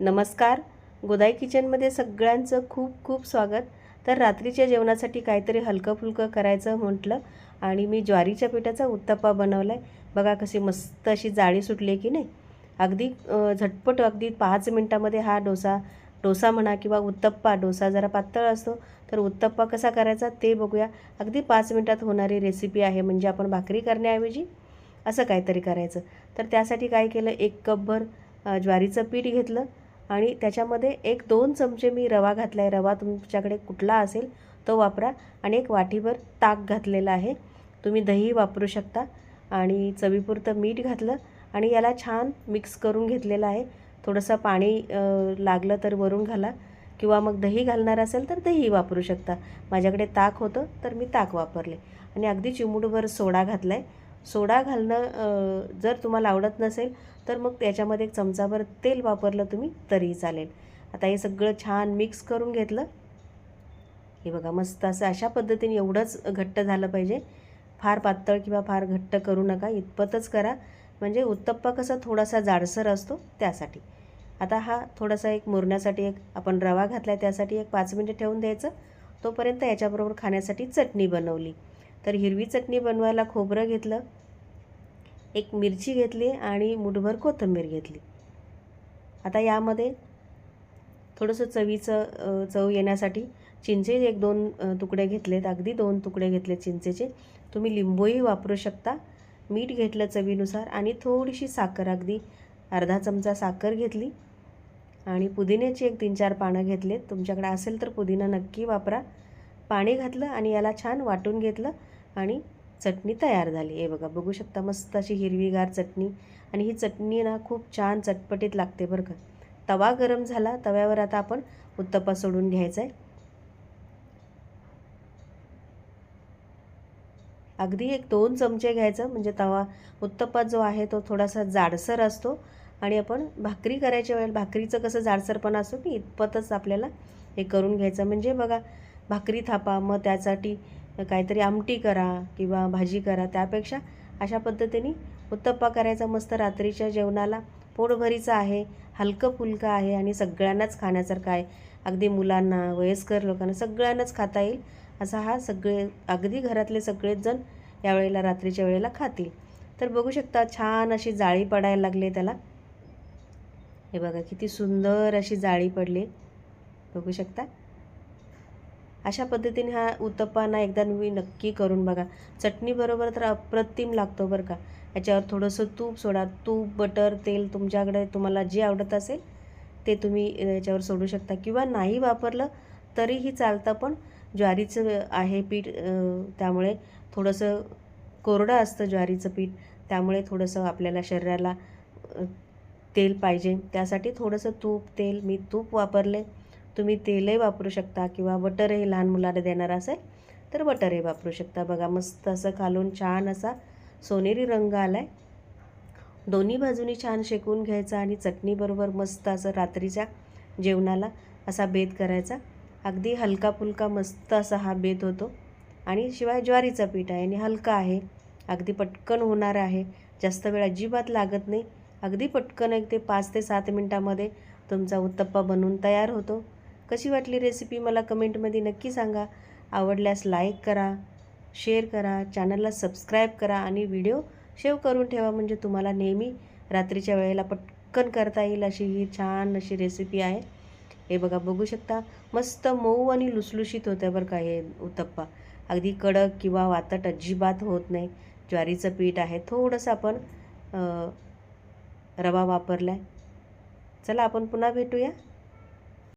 नमस्कार. गोदाई किचनमध्ये सगळ्यांचं खूप खूप स्वागत. तर रात्रीच्या जेवणासाठी काहीतरी हलकं फुलकं करायचं म्हटलं आणि मी ज्वारीच्या पिठाचा उत्तप्पा बनवला आहे बघा कशी मस्त अशी जाळी सुटली की नाही? अगदी झटपट अगदी पाच मिनटामध्ये हा डोसा डोसा म्हणा किंवा उत्तप्पा डोसा जरा पातळ असतो तर उत्तप्पा कसा करायचा ते बघूया. अगदी पाच मिनटात होणारी रेसिपी आहे म्हणजे आपण भाकरी करण्याऐवजी असं काहीतरी करायचं. तर त्यासाठी काय केलं? एक कपभर ज्वारीचं पीठ घेतलं. आणि त्याच्यामध्ये एक दोन चमचे मी रवा घातला आहे रवा तुमच्याकडे कुठला असेल तो वापरा आणि एक वाटीभर ताक घातलेलं आहे. तुम्ही दही वापरू शकता आणि चवीपुरतं मीठ घातलं आणि याला छान मिक्स करून घेतलेलं आहे. थोडंसं पाणी लागलं तर वरून घाला किंवा मग दही घालणार असेल तर दही वापरू शकता. माझ्याकडे ताक होतं तर मी ताक वापरले आणि अगदी चिमूटभर सोडा घातला आहे सोडा घालणं जर तुम्हाला आवडत नसेल तर मग त्याच्यामध्ये एक चमचाभर तेल वापरलं तुम्ही तरी चालेल. आता हे सगळं छान मिक्स करून घेतलं. हे बघा मस्त असं अशा पद्धतीने एवढंच घट्ट झालं पाहिजे. फार पातळ किंवा फार घट्ट करू नका इतपतच करा. म्हणजे उत्तप्पा कसा थोडासा जाडसर असतो त्यासाठी. आता हा थोडासा एक मुरण्यासाठी एक आपण रवा घातला आहे त्यासाठी एक पाच मिनिटं ठेवून द्यायचं. तोपर्यंत याच्याबरोबर खाण्यासाठी चटणी बनवली. तर हिरवी चटणी बनवायला खोबरं घेतलं एक मिरची घेतली आणि मुठभर कोथिंबीर घेतली. आता यामध्ये थोडंसं चवीचं चव येण्यासाठी चिंचे एक दोन तुकडे घेतलेत अगदी दोन तुकडे घेतले चिंचेचे. तुम्ही लिंबूही वापरू शकता. मीठ घेतलं चवीनुसार आणि थोडीशी साखर अगदी अर्धा चमचा साखर घेतली आणि पुदिन्याची एक तीन चार पानं घेतलेत. तुमच्याकडे असेल तर पुदिना नक्की वापरा. पाणी घातलं आणि याला छान वाटून घेतलं आणि चटणी तयार झाली. हे बघा बघू शकता मस्त अशी हिरवीगार चटणी. आणि ही चटणी ना खूप छान चटपटीत लागते बरं का. तवा गरम झाला तव्यावर आता आपण उत्तप्पा सोडून घ्यायचा आहे. अगदी एक दोन चमचे घ्यायचं म्हणजे तवा उत्तप्पा जो आहे तो थोडासा जाडसर असतो. आणि आपण भाकरी करायच्या वेळेला भाकरीचं कसं जाडसरपणा असतो की इतपतच आपल्याला हे करून घ्यायचं. म्हणजे बघा भाकरी थापा मग त्यासाठी काहीतरी आमटी करा किंवा भाजी करा. त्यापेक्षा अशा पद्धतीने उत्तप्पा करायचा मस्त रात्रीच्या जेवणाला. पोटभरीचा आहे हलकं फुलकं आहे आणि सगळ्यांनाच खाण्यासारखं आहे. अगदी मुलांना वयस्कर लोकांना सगळ्यांनाच खाता येईल असा हा सगळे अगदी घरातले सगळेच जण यावेळेला रात्रीच्या वेळेला खातील. तर बघू शकता छान अशी जाळी पडायला लागली त्याला. हे बघा किती सुंदर अशी जाळी पडली. बघू शकता. अशा पद्धतीने हा उत्तप्पा ना एकदा मी नक्की करून बघा. चटणीबरोबर तर अप्रतिम लागतो बरं का. याच्यावर थोडंसं तूप सोडा. तूप बटर तेल तुमच्याकडे तुम्हाला जे आवडत असेल ते तुम्ही याच्यावर सोडू शकता. किंवा नाही वापरलं तरीही चालतं पण. ज्वारीचं आहे पीठ त्यामुळे थोडंसं कोरडं असतं ज्वारीचं पीठ. त्यामुळे थोडंसं आपल्याला शरीराला तेल पाहिजे. त्यासाठी थोडंसं तूप तेल. मी तूप वापरले. तुम्ही तेलही वापरू शकता किंवा बटरही लहान मुलाला देणार असेल तर बटरही वापरू शकता. बघा मस्त असं खालून छान असा सोनेरी रंग आला आहे दोन्ही बाजूनी छान शेकून घ्यायचा आणि चटणीबरोबर मस्त असं रात्रीच्या जेवणाला असा बेत करायचा. अगदी हलका फुलका मस्त असा हा बेत होतो. आणि शिवाय ज्वारीचं पीठ आहे आणि हलका आहे. अगदी पटकन होणार आहे. जास्त वेळ अजिबात लागत नाही. अगदी पटकन एक ते पाच ते सात मिनटामध्ये तुमचा उत्तप्पा बनवून तयार होतो. कशी वाटली रेसिपी मला कमेंटमध्ये नक्की सांगा. आवडल्यास लाईक करा शेअर करा चॅनलला सबस्क्राईब करा आणि व्हिडिओ शेव करून ठेवा. म्हणजे तुम्हाला नेहमी रात्रीच्या वेळेला पटकन करता येईल अशी ही छान अशी रेसिपी आहे. हे बघा बघू शकता. मस्त मऊ आणि लुसलुशीत होतं बरं का हे उत्तप्पा. अगदी कडक किंवा वातट अजिबात होत नाही. ज्वारीचं पीठ आहे. थोडंसं आपण रवा वापरला आहे चला आपण पुन्हा भेटूया.